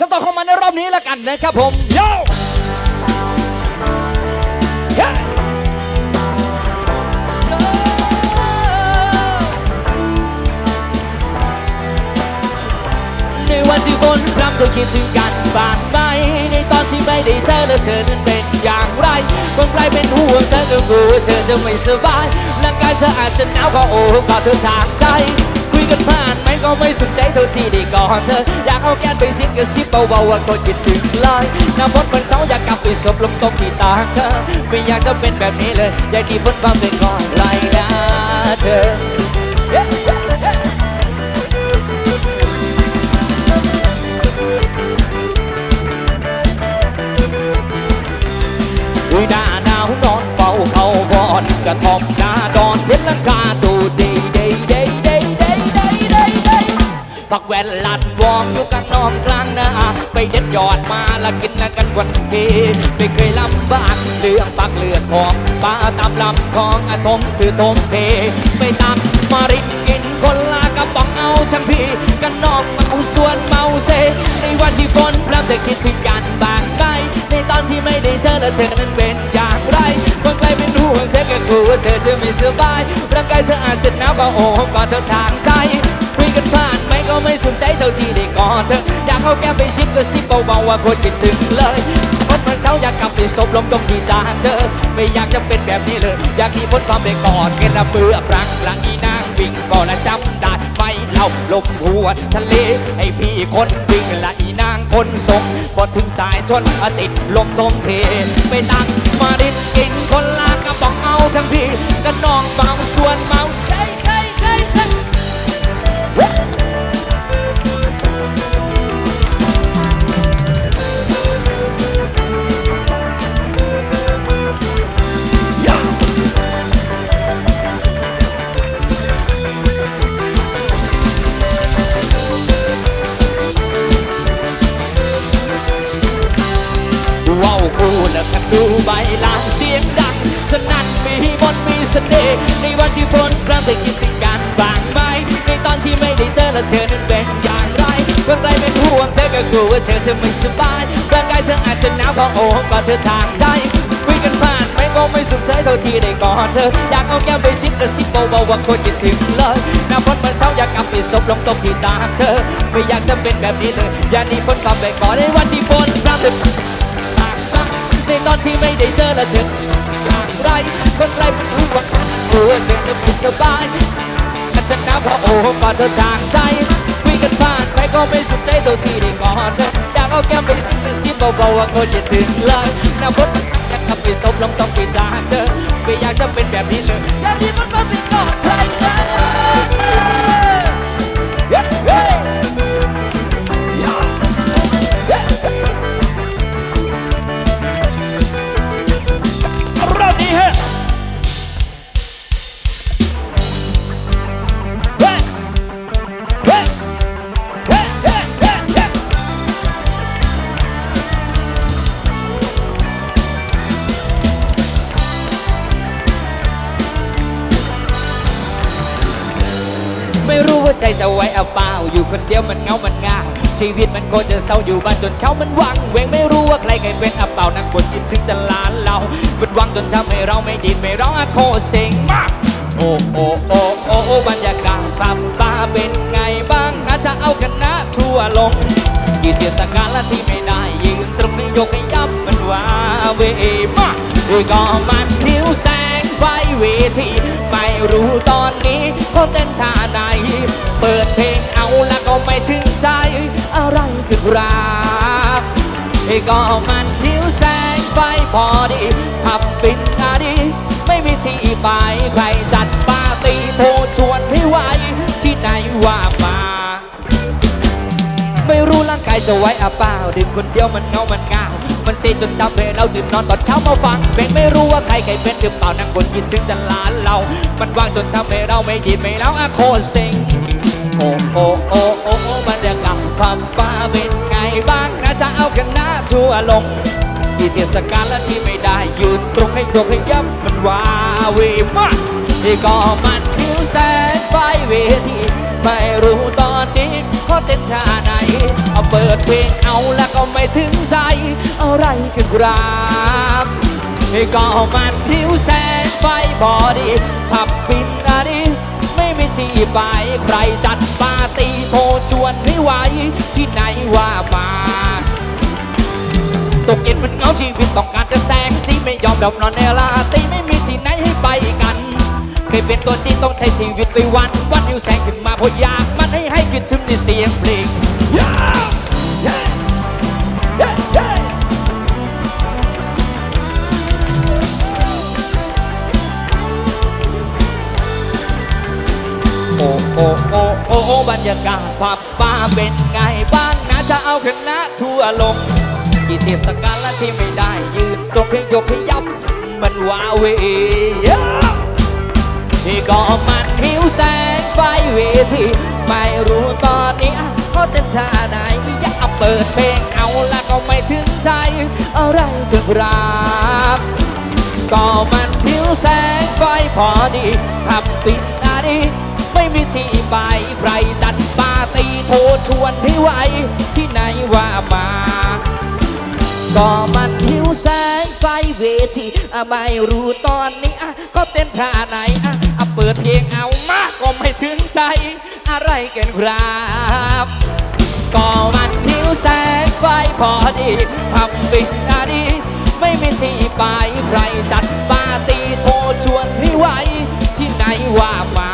สต่อเข้ามาในรอบนี้แล้วกันนะครับผมโย่เฮ้ในวันที่ฝนพรำเธอคิดถึงกันบ้างไหมในตอนที่ไม่ได้เจอแล้วเธอนั้นเป็นอย่างไรคนใกล้เป็นห่วงเธอก็กลัวเธอจะไม่สบายร่างกายเธออาจจะหนาวก็โอ้ก็เธอทางใจคุย กันผ่านไหมก็ไม่สุขใจเท่าที่ได้ก่อนเธอ อยากเอาแก้นไปซิดกระซิบเบาๆว่าคนคิดถึงเลยหน้าฝนมันเช้าอยากกลับไปสบลมตรงที่ตาเธอไม่อยากจะเป็นแบบนี้เลย อยากที่ฝนฟ้าเป็นก่อนไล่นะเธออุ้ยหน้าหนาวนอนเฝ้าเขาวอนกระทอมหน้าดอนเห็นลังกาดูดี ปักแวนลัดวองอยู่กันนอกกลางนาไปเด็ดยอดมาละกินละกันวันทีไม่เคยลำบากเรื่องปักเลือดของป้าตามลำของอาทมคือทมเพไปตามมารินกินคนละกระป๋องเอาช่างพีกันนอกเมาส่วนเมาเซ ในวันที่ฝนพรำเธอคิดถึงกันบางไกลในตอนที่ไม่ได้เจอแล้วเธอนั้นเป็นอย่างไรคนไกลเป็นห่วงเธอก็กลัวเธอจะไม่สบายร่างกายเธออาจจะหนาวก็โอ้กอดเธอทางใจ ก็ไม่สนใจเท่าที่ได้กอดเธออยากเอาแก้มไปชิดกระซิบเบาๆว่าคนคิดถึงเลยคนมันเช้าอยากกลับไปสบลมตรงที่ตาเธอ ไม่อยากจะเป็นแบบนี้เลย อยากที่พ้นความไปกอดกันละเบื่อรังหลังอีนางวิ่งก็ละจำได้ไม่เล่าลมหัวทะเลให้พี่คนวิ่งละอีนางคนส่งบอถึงสายชนติดลมทมเทไปตั้งมาดินกินคนลากระป๋องเอาทั้งพี่กันนองเมาส่วนเมาใส ใบลานเสียงดัง สนั่นมีมนมีเสน่ห์ในวันที่ฝนพรำได้คิดถึงกันบางไหมในตอนที่ไม่ได้เจอแล้วเธอนั้นเป็นอย่างไรเมื่อไรเป็นห่วงเธอก็กลัวว่าเธอจะไม่สบายร่างกายเธออาจจะหนาวก็โอ้กอดเธอทางใจคุยกันผ่านไม่ก็ไม่สุขใจเท่าที่ได้กอดเธอ อยากเอาแก้มไปชิดกระซิบเบาๆว่าคนคิดถึงเลยหน้าฝนมันเช้าอยากกลับไปซบลงตรงที่ตาเธอ ไม่อยากจะเป็นแบบนี้เลยอยากหนีฝนความไปก่อนในวันที่ฝนพรำ ที่ไม่ได้เจอแล้วเธออย่างไรคนไกลเป็นห่วงกลัวเธอจะไม่สบายอาจจะน้ำพระโอ้กอเธอทางใจคุยกันผ่านไปก็ไม่สุขใจตัวที่ได้กอดเธออยากเอาแก้มไปกระซิบเบาๆว่าคนจะถึงเลยหน้าฝนอยากกลับไปตบลงต้องไปจานเธอไม่อยากจะเป็นแบบนี้เลยอยากที่มันมาเป็นกอดใคร จะไว้เอาเปล่าอยู่คนเดียวมันเงามันง่าชีวิตมันก็จะเศร้าอยู่บ้านจนเช้ามันวังเวงไม่รู้ว่าใครเคยเป็นเอาเปล่านั่งบนคิดถึงแต่ลานเรามันวังจนทำให้เราไม่ดีไม่ร้องอะโคเซ็งมากโอ้โอ้โอ้โอ้โอ้บรรยากาศผับป้าเป็นไงบ้างอาจจะเอาคณะทัวลงกี่เทศกาลละที่ไม่ได้ยืนตรงนี้ยกให้ยับมันว่าเวมาก็มันหิวแสงไฟ เวทีไม่รู้ตอนนี้เขาเต้นชาไหน เปิดเพลงเอาแล้วก็ไม่ถึงใจ อะไรคือรักก็มันหิวแสงไฟพอดีขับปินอาดี ไม่มีที่ไปใครจัดปาร์ตี้โทรชวนให้ไหวที่ไหนว่า รู้ร่างกายจะไหวอะเปล่าดื่มคนเดียวมันเงา มันเงามันเซจนทำให้เราดื่มนอนตอนเช้ามาฟังเพลงไม่รู้ว่าใครเคยเป็นหรือเปล่านั่งบนคิดถึงแต่ลานเรา มันว่างจนทำให้เราไม่ดีไม่เล่าอะโคตรเซ็งโอ้โอ้โอ้โอ้บรรยากาศความป้าเป็นไงบ้างนะจะเอาคณะทัวร์ลงกี่เทศกาลและที่ไม่ได้ยืนตรงให้ตรงให้ยับมันวาเวมากที่ก็มันหิวแสงไฟเวทีไม่รู้ตอนนี้เพราะเต้นท่าไหน เอาเปิดเพลงเอาแล้วก็ไม่ถึงใจ อะไรกันครับก็มันหิวแสงไฟพอดีผับปินอะดีไม่มีที่ไปใครจัดปาร์ตี้โทรชวนให้ไหวที่ไหนว่ามาตกเย็นมันเงาชีวิตต้องการจะแสงสีไม่ยอมดับนอนในลาตีไม่มีที่ไหนให้ไปกันไม่เป็นตัวจริงต้องใช้ชีวิตไปวันวันหิวแสงขึ้นมาเพราะอยากมันให้ให้คิดถึงในเสียงเพลง ยากาศผับบ้าเป็นไงบ้างนะจะเอาคณะทั่วลงกี่เทศกาลและที่ไม่ได้ยืนตรงเพลงยกให้ยับ มันว้าเวที่ก็มันหิวแสงไฟเวทีไม่รู้ตอนนี้เขาเต้นท่าไหนอยากเปิดเพลงเอาแล้วก็ไม่ถึงใจ อะไรกันครับก็มันหิวแสงไฟพอดีขับปิดอาดี ไม่มีที่ไปใครจัดปาร์ตี้โทรชวนให้ไหวที่ไหนว่ามา ก็มันหิวแสงไฟเวทีอะไม่รู้ตอนนี้อะก็เต้นท่าไหนอะอะเปิดเพลงเอามากก็ไม่ถึงใจ อะไรกันครับก็มันหิวแสงไฟพอดีพับปิดอาดีไม่มีที่ไปใครจัดปาร์ตี้โทรชวนให้ไหวที่ไหนว่ามา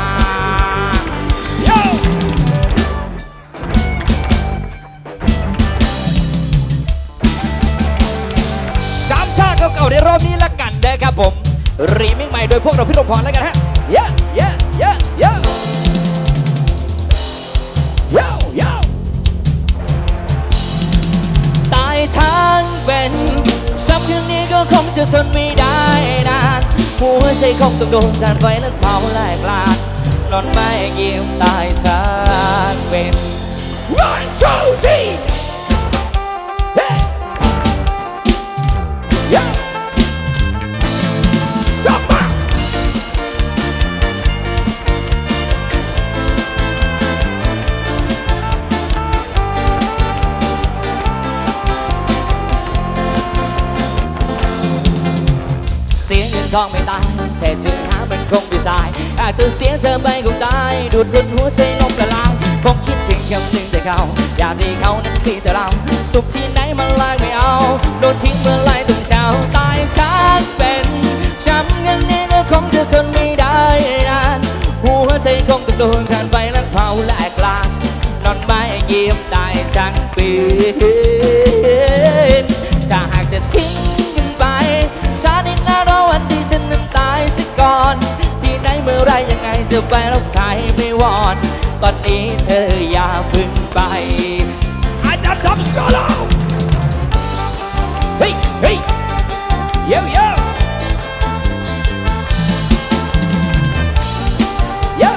โดยพวกเราพิรมพรแล้วกันฮะเย้เย้เย้เย้เย้เย้ตายทางเป็นซ้ำคืนนี้ก็คงจะทนไม่ได้นานหัวใจคงต้องโดนจานไฟและเผาแหลกลานนอนไม่ยี่ยมตายทางเป็น One, two, three! เสียเงินทองไม่ตายแต่เจอหามันคงไม่สายหากเธอเสียเธอไปคงตายดูดรุนหัวใจลมละลายคงคิดถึงคำหนึ่งแต่เขาอยากให้เขานั้นมีแต่เรา สุขที่ไหนมันลายไม่เอา โดนทิ้งเมื่อไรต้องเช้าตายชักเป็นช้ำเงินนี้ก็คงจะทนไม่ได้นานหัวใจคงต้องโดนทานไฟและเผาแหลกลานนอนไม่เยี่ยมตายทั้งปีถ้าหากจะทิ้ง ไหนเมื่อไรยังไงจะไปแล้วใครไม่วอน ตอนนี้เธออย่าพึ่งไป อาจารย์ทำโซโล่เฮ้ยเฮ้ยเย้เย้เย้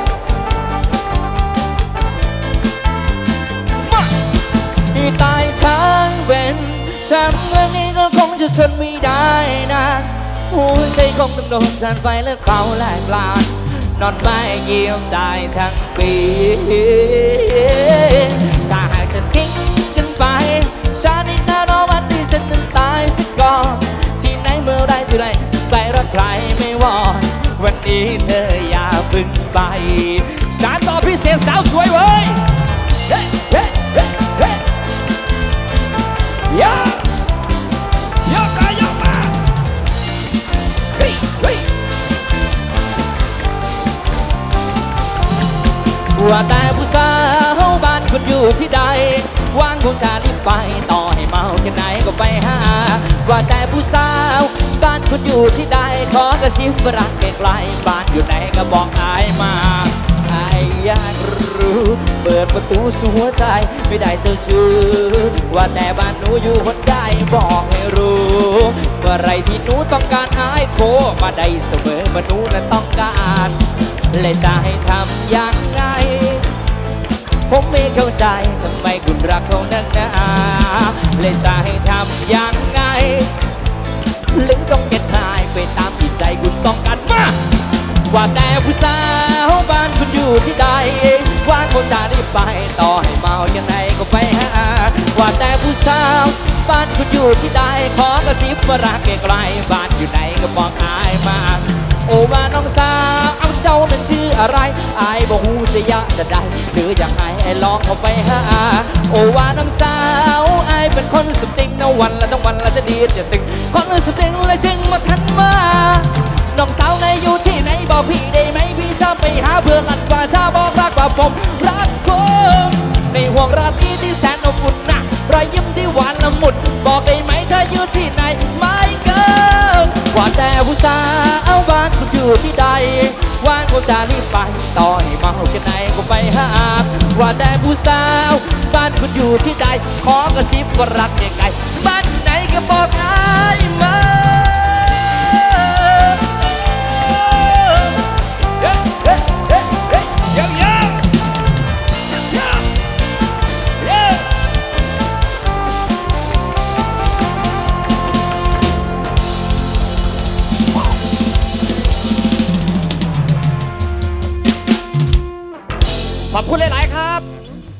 ที่ตายช้างเป็นซ้ำเรื่องนี้ก็คงจะทนไม่ได้นะหัวใจคงต้องโดนทานไฟและเผาแหลกลาน นอนไม่เยี่ยมตายทั้งปีถ้าหากจะทิ้งกันไปชาตินี้น่ารอวันที่ฉันนั้นตายสักก่อนที่ไหนเมื่อไรที่ไรไปรักใครไม่วอนวันนี้เธออย่าพึ่งไป สารต่อพิเศษสาวสวยเว้ยเว่าแต่ผู้สาวบ้านคุณอยู่ที่ใดว่างคงจะรีบไปต่อให้เมาแค่ไหนก็ไปหา ว่าแต่ผู้สาวบ้านคุณอยู่ที่ใดขอกระซิบรักไกลๆบ้านอยู่ไหนก็บอกอายมาอายอยากรู้เปิดประตูสู่หัวใจไม่ได้เจ้าชู้ว่าแต่บ้านหนูอยู่คนใดบอกให้รู้เมื่อไรที่หนูต้องการอายโทรมาได้เสมอเมื่อหนูนั้นต้องการและจะให้ทำยังไง ผมไม่เข้าใจทำไมคุณรักเขานักหนาเลยจะให้ทำยังไง หรือต้องเก็บหายไปตามที่ใจคุณต้องการมาว่าแต่ผู้สาวบ้านคุณอยู่ที่ใด ว่าเขาจะได้ไปต่อให้เมายังไงก็ไปหาว่าแต่ผู้สาวบ้านคุณอยู่ที่ใด ขอกระซิบว่ารักไกลๆบ้านอยู่ไหนก็บอกอายมา โอ้ว่าน้องสาว อะไรอายบอกหูจะยะจะได้หรืออยากให้ไอ้ลองเข้าไปหาโอวาน้องสาวอายเป็นคนสติงนะวันละต้องวันละจะดีจะสิ่งคนสติงเลยจึงมาทันมาน้องสาวในอยู่ที่ไหนบอกพี่ได้ไหมพี่จะไปหาเพื่อนหลันกว่าถ้าบอกรักกว่าผมรักคุณในห่วงราตรีที่แสนอบอุ่นนะรอยยิ้มที่หวานละมุดบอกได้ไหมเธออยู่ที่ไหนไม่เกินว่าแต่ผู้สาว อยู่ที่ใดว่างก็จะรีบไปต่อให้เมาแค่ไหนก็ไปหาว่าแต่ผู้สาว บ้านคุณอยู่ที่ใดขอกระซิบว่ารักยังไงบ้านไหนก็บอกอ